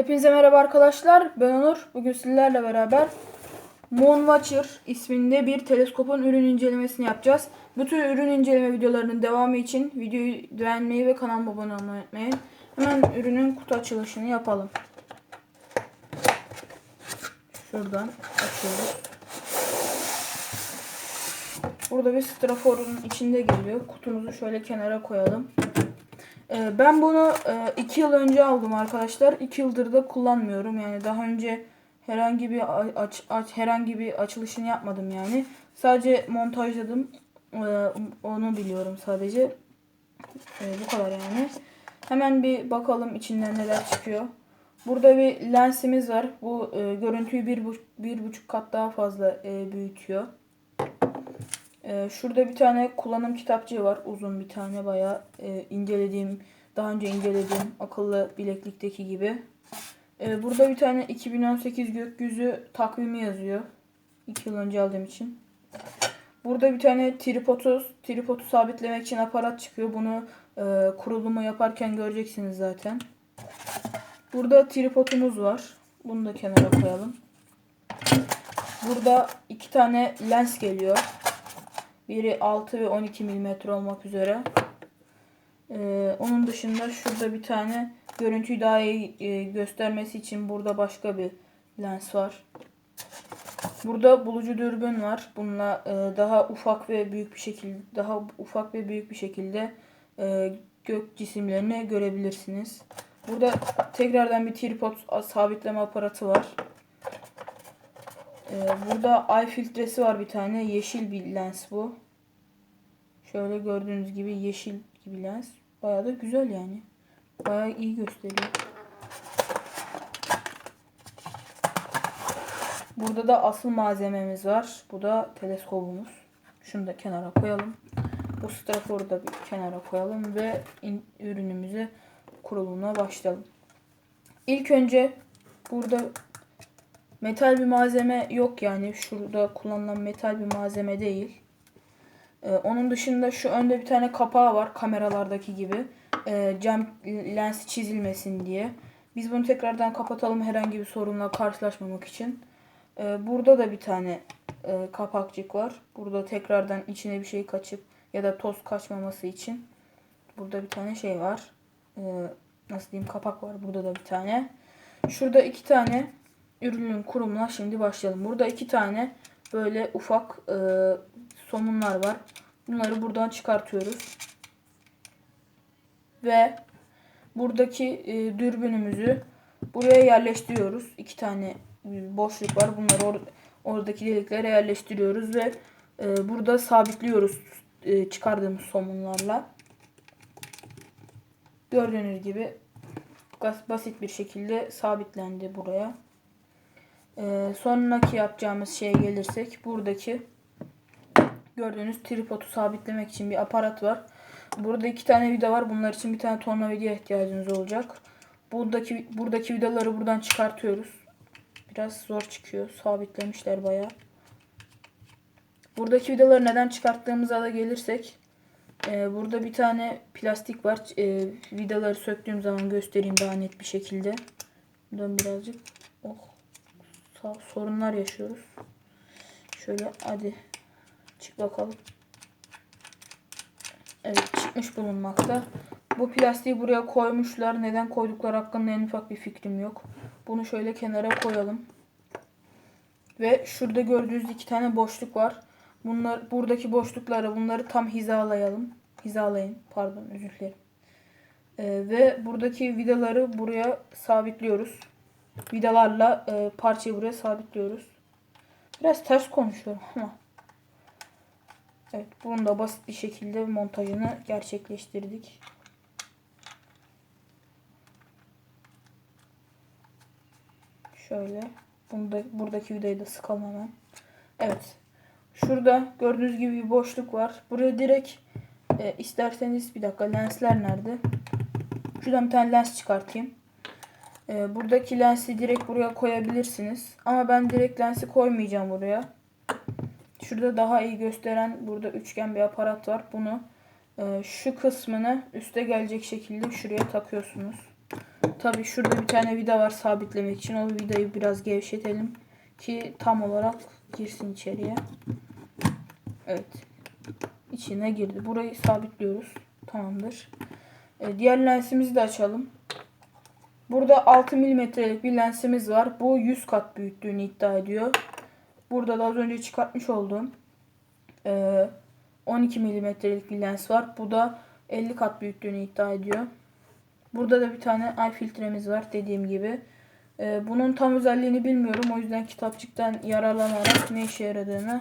Hepinize merhaba arkadaşlar. Ben Onur. Bugün sizlerle beraber Moonwatcher isminde bir teleskopun ürün incelemesini yapacağız. Bu tür ürün inceleme videolarının devamı için videoyu beğenmeyi ve kanalıma abone olmayı unutmayın. Hemen ürünün kutu açılışını yapalım. Şuradan açıyoruz. Burada bir straforun içinde geliyor. Kutumuzu şöyle kenara koyalım. Ee, Ben bunu 2 yıl önce aldım arkadaşlar. 2 yıldır da kullanmıyorum. Yani daha önce herhangi bir aç, aç herhangi bir açılışını yapmadım yani. Sadece montajladım. Ee, Onu biliyorum sadece. Ee, Bu kadar yani. Hemen bir bakalım içinden neler çıkıyor. Burada bir lensimiz var. Bu e, görüntüyü bir, bu- bir buçuk kat daha fazla e, büyütüyor. Ee, şurada bir tane kullanım kitapçığı var. Uzun bir tane bayağı e, incelediğim, daha önce incelediğim akıllı bileklikteki gibi. Ee, burada bir tane 2018 gökyüzü takvimi yazıyor. 2 yıl önce aldığım için. Burada bir tane tripodu, tripodu sabitlemek için aparat çıkıyor. Bunu e, kurulumu yaparken göreceksiniz zaten. Burada tripodumuz var. Bunu da kenara koyalım. Burada iki tane lens geliyor. Biri 6 ve 12 mm olmak üzere. Ee, onun dışında şurada bir tane görüntüyü daha iyi e, göstermesi için burada başka bir lens var. Burada bulucu dürbün var. Bununla e, daha ufak ve büyük bir şekilde daha ufak ve büyük bir şekilde e, gök cisimlerini görebilirsiniz. Burada tekrardan bir tripod sabitleme aparatı var. Ee, burada ay filtresi var bir tane. Yeşil bir lens bu. Şöyle gördüğünüz gibi yeşil gibi lens. Bayağı da güzel yani. Bayağı iyi gösteriyor. Burada da asıl malzememiz var. Bu da teleskobumuz. Şunu da kenara koyalım. Bu straforu da bir kenara koyalım ve ürünümüzü kurulumuna başlayalım. İlk önce burada Metal bir malzeme yok yani. Şurada kullanılan metal bir malzeme değil. Ee, onun dışında şu önde bir tane kapağı var kameralardaki gibi. Ee, cam lens çizilmesin diye. Biz bunu tekrardan kapatalım herhangi bir sorunla karşılaşmamak için. Ee, burada da bir tane e, kapakçık var. Burada tekrardan içine bir şey kaçıp ya da toz kaçmaması için. Burada bir tane şey var. Ee, nasıl diyeyim kapak var. Burada da bir tane. Şurada iki tane ürünün kurumuna şimdi başlayalım. Burada iki tane böyle ufak e, somunlar var. Bunları buradan çıkartıyoruz. Ve buradaki e, dürbünümüzü buraya yerleştiriyoruz. İki tane e, boşluk var. Bunları or- oradaki deliklere yerleştiriyoruz ve e, burada sabitliyoruz e, çıkardığımız somunlarla. Gördüğünüz gibi bas- basit bir şekilde sabitlendi buraya. Ee, sonraki yapacağımız şeye gelirsek buradaki gördüğünüz tripodu sabitlemek için bir aparat var. Burada iki tane vida var. Bunlar için bir tane tornavidaya ihtiyacınız olacak. Buradaki buradaki vidaları buradan çıkartıyoruz. Biraz zor çıkıyor. Sabitlemişler bayağı. Buradaki vidaları neden çıkarttığımıza da gelirsek e, burada bir tane plastik var. E, vidaları söktüğüm zaman göstereyim daha net bir şekilde. Buradan birazcık oh sorunlar yaşıyoruz. Şöyle hadi çık bakalım. Evet çıkmış bulunmakta. Bu plastiği buraya koymuşlar. Neden koydukları hakkında en ufak bir fikrim yok. Bunu şöyle kenara koyalım. Ve şurada gördüğünüz iki tane boşluk var. Bunlar buradaki boşlukları bunları tam hizalayalım. Hizalayın. Pardon özür dilerim. Ee, ve buradaki vidaları buraya sabitliyoruz vidalarla e, parçayı buraya sabitliyoruz. Biraz ters konuşuyorum ama. Evet bunun da basit bir şekilde montajını gerçekleştirdik. Şöyle. Bunu da, buradaki vidayı da sıkalım hemen. Evet. Şurada gördüğünüz gibi bir boşluk var. Buraya direkt e, isterseniz bir dakika lensler nerede? Şuradan bir tane lens çıkartayım. Ee, buradaki lensi direkt buraya koyabilirsiniz. Ama ben direkt lensi koymayacağım buraya. Şurada daha iyi gösteren burada üçgen bir aparat var. Bunu e, şu kısmını üste gelecek şekilde şuraya takıyorsunuz. Tabi şurada bir tane vida var sabitlemek için. O vidayı biraz gevşetelim ki tam olarak girsin içeriye. Evet. İçine girdi. Burayı sabitliyoruz. Tamamdır. Ee, diğer lensimizi de açalım. Burada 6 milimetrelik bir lensimiz var. Bu 100 kat büyüklüğünü iddia ediyor. Burada da az önce çıkartmış olduğum e, 12 milimetrelik bir lens var. Bu da 50 kat büyüklüğünü iddia ediyor. Burada da bir tane eye filtremiz var dediğim gibi. E, bunun tam özelliğini bilmiyorum. O yüzden kitapçıktan yararlanarak ne işe yaradığını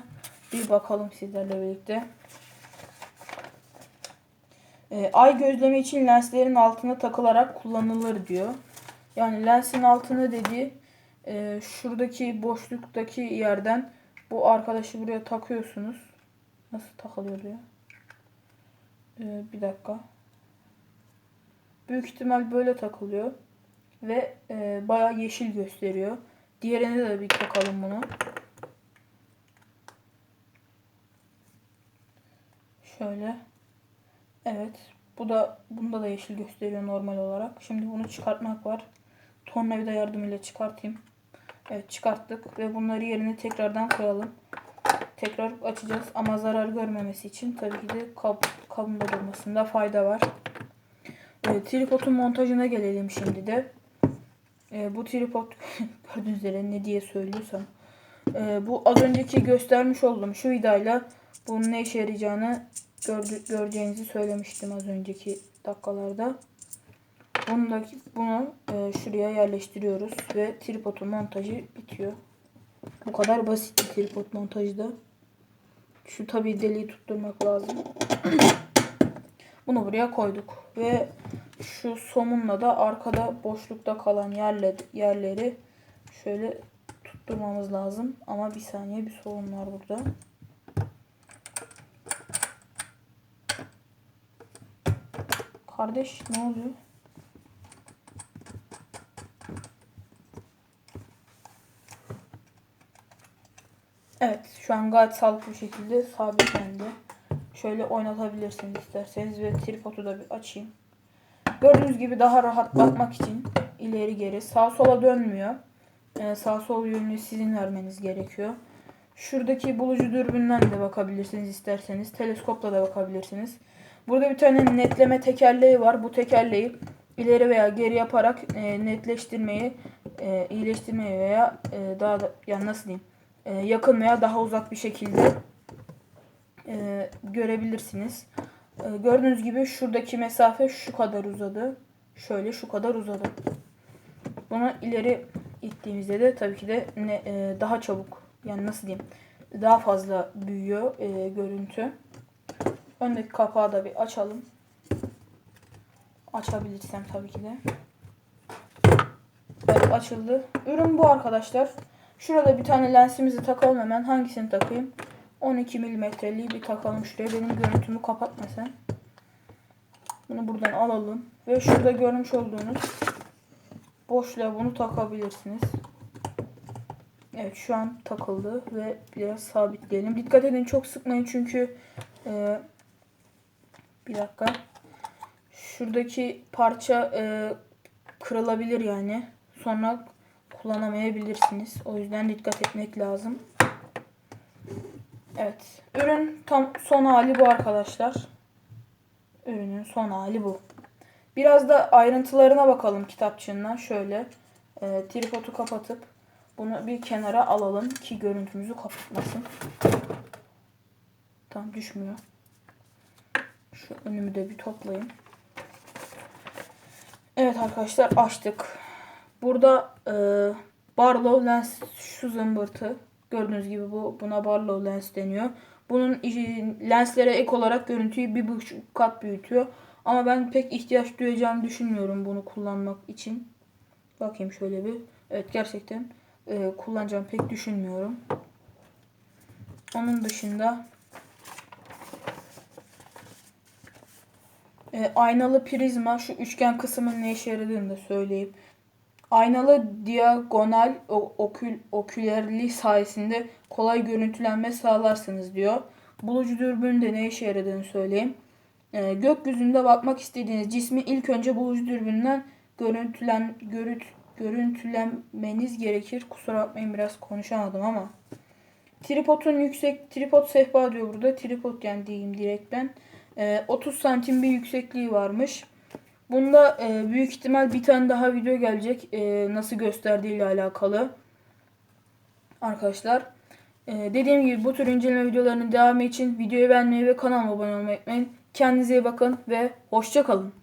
bir bakalım sizlerle birlikte. E, ay gözleme için lenslerin altına takılarak kullanılır diyor. Yani lensin altına dediği e, şuradaki boşluktaki yerden bu arkadaşı buraya takıyorsunuz. Nasıl takılıyor ya? E, bir dakika. Büyük ihtimal böyle takılıyor. Ve e, bayağı yeşil gösteriyor. Diğerine de bir takalım bunu. Şöyle. Evet. Bu da bunda da yeşil gösteriyor normal olarak. Şimdi bunu çıkartmak var. Tornavida yardımıyla çıkartayım. Evet çıkarttık ve bunları yerine tekrardan koyalım. Tekrar açacağız ama zarar görmemesi için tabii ki de kab kabında durmasında fayda var. Evet, tripodun montajına gelelim şimdi de. E, bu tripod gördüğünüz üzere ne diye söylüyorsam. E, bu az önceki göstermiş olduğum şu vidayla bunun ne işe yarayacağını gördü, göreceğinizi söylemiştim az önceki dakikalarda. Bundaki, bunu e, şuraya yerleştiriyoruz ve tripodun montajı bitiyor. Bu kadar basit bir tripod montajı da. Şu tabi deliği tutturmak lazım. Bunu buraya koyduk ve şu somunla da arkada boşlukta kalan yerle, yerleri şöyle tutturmamız lazım. Ama bir saniye bir sorun var burada. Kardeş ne oluyor? Evet şu an gayet sağlıklı bir şekilde sabitlendi. Şöyle oynatabilirsiniz isterseniz ve tripodu da bir açayım. Gördüğünüz gibi daha rahat bakmak için ileri geri sağ sola dönmüyor. Ee, sağ sol yönünü sizin vermeniz gerekiyor. Şuradaki bulucu dürbünden de bakabilirsiniz isterseniz. Teleskopla da bakabilirsiniz. Burada bir tane netleme tekerleği var. Bu tekerleği ileri veya geri yaparak e, netleştirmeyi, e, iyileştirmeyi veya e, daha da yani nasıl diyeyim e, yakın veya daha uzak bir şekilde e, görebilirsiniz. E, gördüğünüz gibi şuradaki mesafe şu kadar uzadı. Şöyle şu kadar uzadı. Bunu ileri ittiğimizde de tabii ki de ne, e, daha çabuk yani nasıl diyeyim daha fazla büyüyor e, görüntü. Öndeki kapağı da bir açalım. Açabilirsem tabii ki de. Evet açıldı. Ürün bu arkadaşlar. Şurada bir tane lensimizi takalım hemen. Hangisini takayım? 12 milimetreliği bir takalım şuraya. Benim görüntümü kapatma sen. Bunu buradan alalım. Ve şurada görmüş olduğunuz boşluğa bunu takabilirsiniz. Evet şu an takıldı ve biraz sabitleyelim. Dikkat edin çok sıkmayın çünkü e, bir dakika. Şuradaki parça e, kırılabilir yani. Sonra kullanamayabilirsiniz. O yüzden dikkat etmek lazım. Evet. Ürün tam son hali bu arkadaşlar. Ürünün son hali bu. Biraz da ayrıntılarına bakalım kitapçığından. Şöyle e, tripodu kapatıp bunu bir kenara alalım ki görüntümüzü kapatmasın. Tam düşmüyor. Şu önümü de bir toplayayım. Evet arkadaşlar açtık. Burada e, Barlow lens şu zımbırtı. Gördüğünüz gibi bu buna Barlow lens deniyor. Bunun lenslere ek olarak görüntüyü bir buçuk kat büyütüyor. Ama ben pek ihtiyaç duyacağımı düşünmüyorum bunu kullanmak için. Bakayım şöyle bir. Evet gerçekten e, kullanacağım pek düşünmüyorum. Onun dışında e, aynalı prizma şu üçgen kısmın ne işe yaradığını da söyleyeyim. Aynalı diagonal okül, okülerli sayesinde kolay görüntülenme sağlarsınız diyor. Bulucu dürbünün de ne işe yaradığını söyleyeyim. Ee, gökyüzünde bakmak istediğiniz cismi ilk önce bulucu dürbünden görüntülen görüt görüntülenmeniz gerekir. Kusura bakmayın biraz konuşamadım ama. Tripodun yüksek tripod sehpa diyor burada. Tripod yani diyeyim direkt ben. Ee, 30 santim bir yüksekliği varmış. Bunda e, büyük ihtimal bir tane daha video gelecek. e, nasıl gösterdiğiyle alakalı. Arkadaşlar. E, dediğim gibi bu tür inceleme videolarının devamı için videoyu beğenmeyi ve kanalıma abone olmayı unutmayın. Kendinize iyi bakın ve hoşça kalın.